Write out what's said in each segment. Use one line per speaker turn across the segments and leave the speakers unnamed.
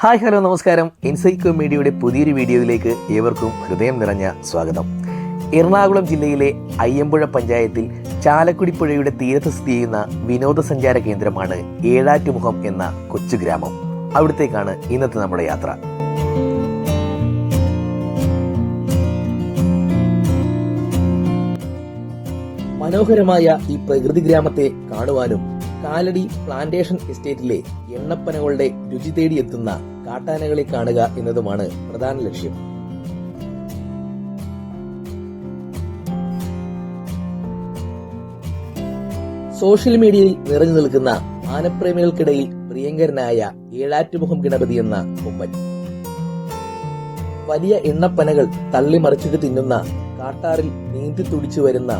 Hi hello നമസ്കാരം. ഇൻസൈക്കോ മീഡിയയുടെ പുതിയൊരു വീഡിയോയിലേക്ക് ഏവർക്കും ഹൃദയം നിറഞ്ഞ സ്വാഗതം. എറണാകുളം ജില്ലയിലെ അയ്യമ്പുഴ പഞ്ചായത്തിൽ ചാലക്കുടി പുഴയുടെ തീരത്ത് സ്ഥിതി ചെയ്യുന്ന വിനോദസഞ്ചാര കേന്ദ്രമാണ് ഏഴാറ്റുമുഖം എന്ന കൊച്ചു ഗ്രാമം. അവിടത്തേക്കാണ് ഇന്നത്തെ നമ്മുടെ യാത്ര. മനോഹരമായ ഈ പ്രകൃതി ഗ്രാമത്തെ കാണുവാനും കാലടി പ്ലാന്റേഷൻ എസ്റ്റേറ്റിലെ എണ്ണപ്പനകളുടെ രുചി തേടി എത്തുന്ന കാട്ടാനകളെ കാണുക എന്നതുമാണ് പ്രധാന ലക്ഷ്യം. സോഷ്യൽ മീഡിയയിൽ നിറഞ്ഞു നിൽക്കുന്ന ആനപ്രേമികൾക്കിടയിൽ പ്രിയങ്കരനായ ഏഴാറ്റുമുഖം ഗണപതി എന്ന കൊമ്പൻ വലിയ എണ്ണപ്പനകൾ തള്ളിമറിച്ചിട്ട് തിന്നുന്ന കാട്ടാറിൽ നീന്തി തുടിച്ചു വരുന്ന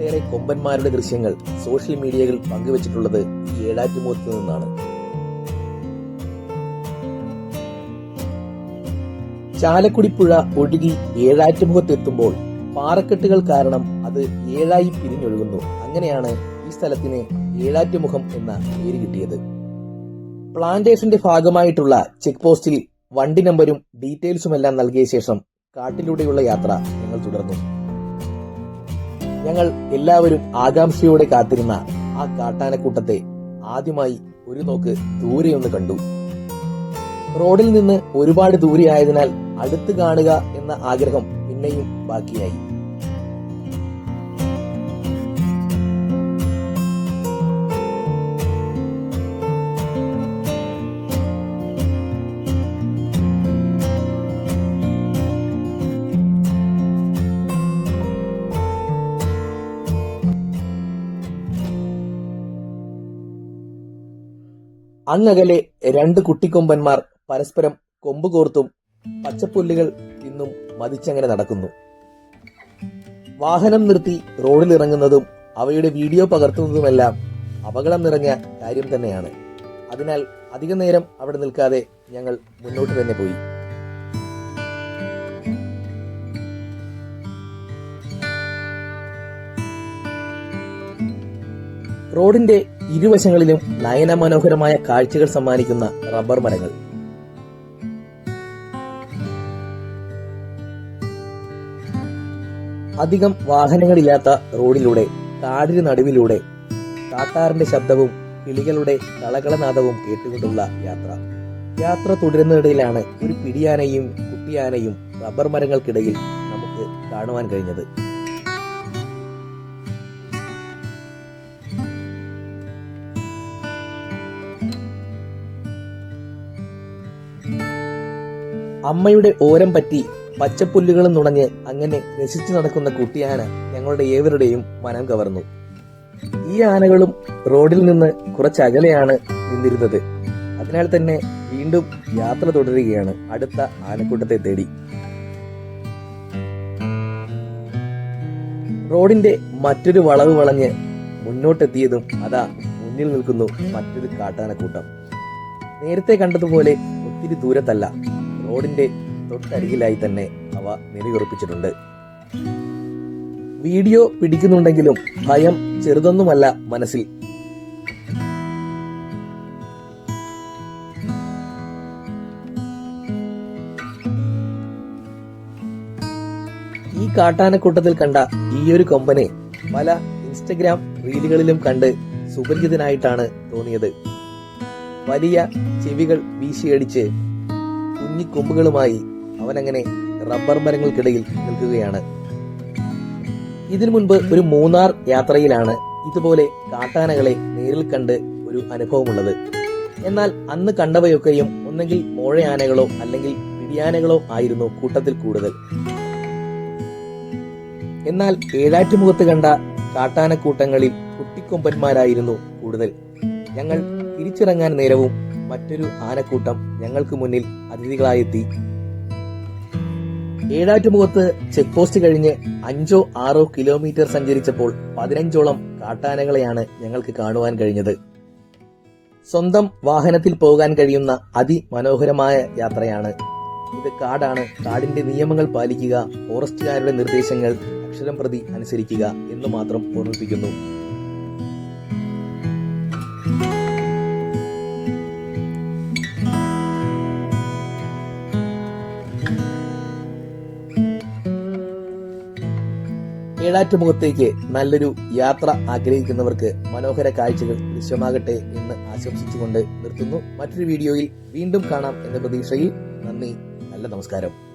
ഒട്ടേറെ കൊമ്പന്മാരുടെ ദൃശ്യങ്ങൾ സോഷ്യൽ മീഡിയകൾ പങ്കുവച്ചിട്ടുള്ളത് ഈ ഏഴാറ്റുമുഖത്ത് നിന്നാണ്. ചാലക്കുടിപ്പുഴ ഒഴുകി ഏഴാറ്റുമുഖത്തെത്തുമ്പോൾ പാറക്കെട്ടുകൾ കാരണം അത് ഏഴായി പിരിഞ്ഞൊഴുകുന്നു. അങ്ങനെയാണ് ഈ സ്ഥലത്തിന് ഏഴാറ്റുമുഖം എന്ന പേര് കിട്ടിയത്. പ്ലാന്റേഷന്റെ ഭാഗമായിട്ടുള്ള ചെക്ക് പോസ്റ്റിൽ വണ്ടി നമ്പരും ഡീറ്റെയിൽസുമെല്ലാം നൽകിയ ശേഷം കാട്ടിലൂടെയുള്ള യാത്ര ഞങ്ങൾ തുടർന്നു. ഞങ്ങൾ എല്ലാവരും ആകാംക്ഷയോടെ കാത്തിരുന്ന ആ കാട്ടാനക്കൂട്ടത്തെ ആദ്യമായി ഒരു നോക്ക് ദൂരെയൊന്ന് കണ്ടു. റോഡിൽ നിന്ന് ഒരുപാട് ദൂരെയായതിനാൽ അടുത്ത് കാണുക എന്ന ആഗ്രഹം പിന്നെയും ബാക്കിയായി. അങ്ങകലെ രണ്ട് കുട്ടിക്കൊമ്പന്മാർ പരസ്പരം കൊമ്പ് കോർത്തും പച്ചപ്പുല്ലുകൾ തിന്നും മതിച്ചങ്ങനെ നടക്കുന്നു. വാഹനം നിർത്തി റോഡിൽ ഇറങ്ങുന്നതും അവയുടെ വീഡിയോ പകർത്തുന്നതുമെല്ലാം അപകടം നിറഞ്ഞ കാര്യം തന്നെയാണ്. അതിനാൽ അധിക നേരം അവിടെ നിൽക്കാതെ ഞങ്ങൾ മുന്നോട്ട് തന്നെ പോയി. റോഡിന്റെ ഇരുവശങ്ങളിലും നയനമനോഹരമായ കാഴ്ചകൾ സമ്മാനിക്കുന്ന റബ്ബർ മരങ്ങൾ. അധികം വാഹനങ്ങളില്ലാത്ത റോഡിലൂടെ കാടിന് നടുവിലൂടെ കാട്ടാറിന്റെ ശബ്ദവും കിളികളുടെ കളകളനാദവും കേട്ടുകൊണ്ടുള്ള യാത്ര. യാത്ര തുടരുന്നതിനിടയിലാണ് ഒരു പിടിയാനയും കുട്ടിയാനയും റബ്ബർ മരങ്ങൾക്കിടയിൽ നമുക്ക് കാണുവാൻ കഴിഞ്ഞത്. അമ്മയുടെ ഓരം പറ്റി പച്ചപ്പുല്ലുകളും നുണഞ്ഞ് അങ്ങനെ നശിച്ചു നടക്കുന്ന കുട്ടിയാന ഞങ്ങളുടെ ഏവരുടെയും മനം കവർന്നു. ഈ ആനകളും റോഡിൽ നിന്ന് കുറച്ചകലെയാണ് നിന്നിരുന്നത്. അതിനാൽ തന്നെ വീണ്ടും യാത്ര തുടരുകയാണ് അടുത്ത ആനക്കൂട്ടത്തെ തേടി. റോഡിന്റെ മറ്റൊരു വളവ് വളഞ്ഞ് മുന്നോട്ടെത്തിയതും അതാ മുന്നിൽ നിൽക്കുന്നു മറ്റൊരു കാട്ടാനക്കൂട്ടം. നേരത്തെ കണ്ടതുപോലെ ഒത്തിരി ദൂരത്തല്ല. റോഡിന്റെ തൊട്ടരികിലായി തന്നെ അവ നിലയുറപ്പിച്ചിട്ടുണ്ട്. വീഡിയോ പിടിക്കുന്നുണ്ടെങ്കിലും ഭയം ചെറുതൊന്നുമല്ല മനസ്സിൽ. ഈ കാട്ടാനക്കൂട്ടത്തിൽ കണ്ട ഈ ഒരു കൊമ്പനെ പല ഇൻസ്റ്റഗ്രാം റീലുകളിലും കണ്ട് സുപരിചിതനായിട്ടാണ് തോന്നിയത്. വലിയ ചെവികൾ വീശിയടിച്ച് കുഞ്ഞിക്കൊമ്പുകളുമായി അവനങ്ങനെ റബ്ബർ മരങ്ങൾക്കിടയിൽ നിൽക്കുകയാണ്. ഇതിനു മുൻപ് ഒരു മൂന്നാർ യാത്രയിലാണ് ഇതുപോലെ കാട്ടാനകളെ നേരിൽ കണ്ട് ഒരു അനുഭവമുള്ളത്. എന്നാൽ അന്ന് കണ്ടവയൊക്കെയും ഒന്നെങ്കിൽ മോഴയാനകളോ അല്ലെങ്കിൽ പിടിയാനകളോ ആയിരുന്നു കൂട്ടത്തിൽ കൂടുതൽ. എന്നാൽ ഏഴാറ്റുമുഖത്ത് കണ്ട കാട്ടാനക്കൂട്ടങ്ങളിൽ കുട്ടിക്കൊമ്പന്മാരായിരുന്നു കൂടുതൽ. ഞങ്ങൾ തിരിച്ചിറങ്ങാൻ നേരവും മറ്റൊരു ആനക്കൂട്ടം ഞങ്ങൾക്ക് മുന്നിൽ അതിഥികളായെത്തി. ഏഴാറ്റുമുഖത്ത് ചെക്ക് പോസ്റ്റ് കഴിഞ്ഞ് അഞ്ചോ ആറോ കിലോമീറ്റർ സഞ്ചരിച്ചപ്പോൾ പതിനഞ്ചോളം കാട്ടാനകളെയാണ് ഞങ്ങൾക്ക് കാണുവാൻ കഴിഞ്ഞത്. സ്വന്തം വാഹനത്തിൽ പോകാൻ കഴിയുന്ന അതിമനോഹരമായ യാത്രയാണ്. ഇത് കാടാണ്. കാടിന്റെ നിയമങ്ങൾ പാലിക്കുക ഫോറസ്റ്റുകാരുടെ നിർദ്ദേശങ്ങൾ അക്ഷരം പ്രതി അനുസരിക്കുക എന്ന് മാത്രം ഓർമ്മിപ്പിക്കുന്നു. ഏഴാറ്റുമുഖത്തേക്ക് നല്ലൊരു യാത്ര ആഗ്രഹിക്കുന്നവർക്ക് മനോഹര കാഴ്ചകൾ ദൃശ്യമാകട്ടെ എന്ന് ആശംസിച്ചുകൊണ്ട് നിർത്തുന്നു. മറ്റൊരു വീഡിയോയിൽ വീണ്ടും കാണാം എന്ന പ്രതീക്ഷയിൽ നന്ദി നല്ല നമസ്കാരം.